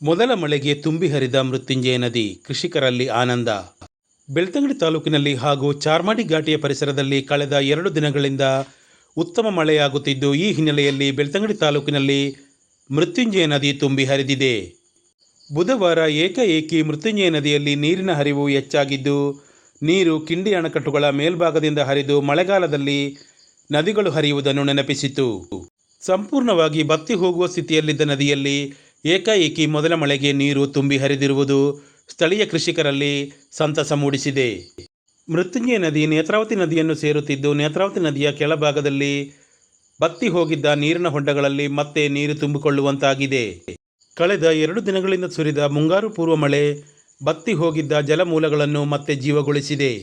ಮೊದಲ ಮಳೆಗೆ ತುಂಬಿ ಹರಿದ ಮೃತ್ಯುಂಜಯ ನದಿ, ಕೃಷಿಕರಲ್ಲಿ ಆನಂದ. ಬೆಳ್ತಂಗಡಿ ತಾಲೂಕಿನಲ್ಲಿ ಹಾಗೂ ಚಾರ್ಮಾಡಿ ಘಾಟಿಯ ಪರಿಸರದಲ್ಲಿ ಕಳೆದ ಎರಡು ದಿನಗಳಿಂದ ಉತ್ತಮ ಮಳೆಯಾಗುತ್ತಿದ್ದು, ಈ ಹಿನ್ನೆಲೆಯಲ್ಲಿ ಬೆಳ್ತಂಗಡಿ ತಾಲೂಕಿನಲ್ಲಿ ಮೃತ್ಯುಂಜಯ ನದಿ ತುಂಬಿ ಹರಿದಿದೆ. ಬುಧವಾರ ಏಕಾಏಕಿ ಮೃತ್ಯುಂಜಯ ನದಿಯಲ್ಲಿ ನೀರಿನ ಹರಿವು ಹೆಚ್ಚಾಗಿದ್ದು, ನೀರು ಕಿಂಡಿ ಅಣೆಕಟ್ಟುಗಳ ಮೇಲ್ಭಾಗದಿಂದ ಹರಿದು ಮಳೆಗಾಲದಲ್ಲಿ ನದಿಗಳು ಹರಿಯುವುದನ್ನು ನೆನಪಿಸಿತು. ಸಂಪೂರ್ಣವಾಗಿ ಬತ್ತಿ ಹೋಗುವ ಸ್ಥಿತಿಯಲ್ಲಿದ್ದ ನದಿಯಲ್ಲಿ ಏಕಾಏಕಿ ಮೊದಲ ಮಳೆಗೆ ನೀರು ತುಂಬಿ ಹರಿದಿರುವುದು ಸ್ಥಳೀಯ ಕೃಷಿಕರಲ್ಲಿ ಸಂತಸ ಮೂಡಿಸಿದೆ. ಮೃತ್ಯುಂಜಯ ನದಿ ನೇತ್ರಾವತಿ ನದಿಯನ್ನು ಸೇರುತ್ತಿದ್ದು ನೇತ್ರಾವತಿ ನದಿಯ ಕೆಳಭಾಗದಲ್ಲಿ ಬತ್ತಿ ಹೋಗಿದ್ದ ನೀರಿನ ಹೊಂಡಗಳಲ್ಲಿ ಮತ್ತೆ ನೀರು ತುಂಬಿಕೊಳ್ಳುವಂತಾಗಿದೆ. ಕಳೆದ ಎರಡು ದಿನಗಳಿಂದ ಸುರಿದ ಮುಂಗಾರು ಪೂರ್ವ ಮಳೆ ಬತ್ತಿ ಹೋಗಿದ್ದ ಜಲಮೂಲಗಳನ್ನು ಮತ್ತೆ ಜೀವಗೊಳಿಸಿದೆ.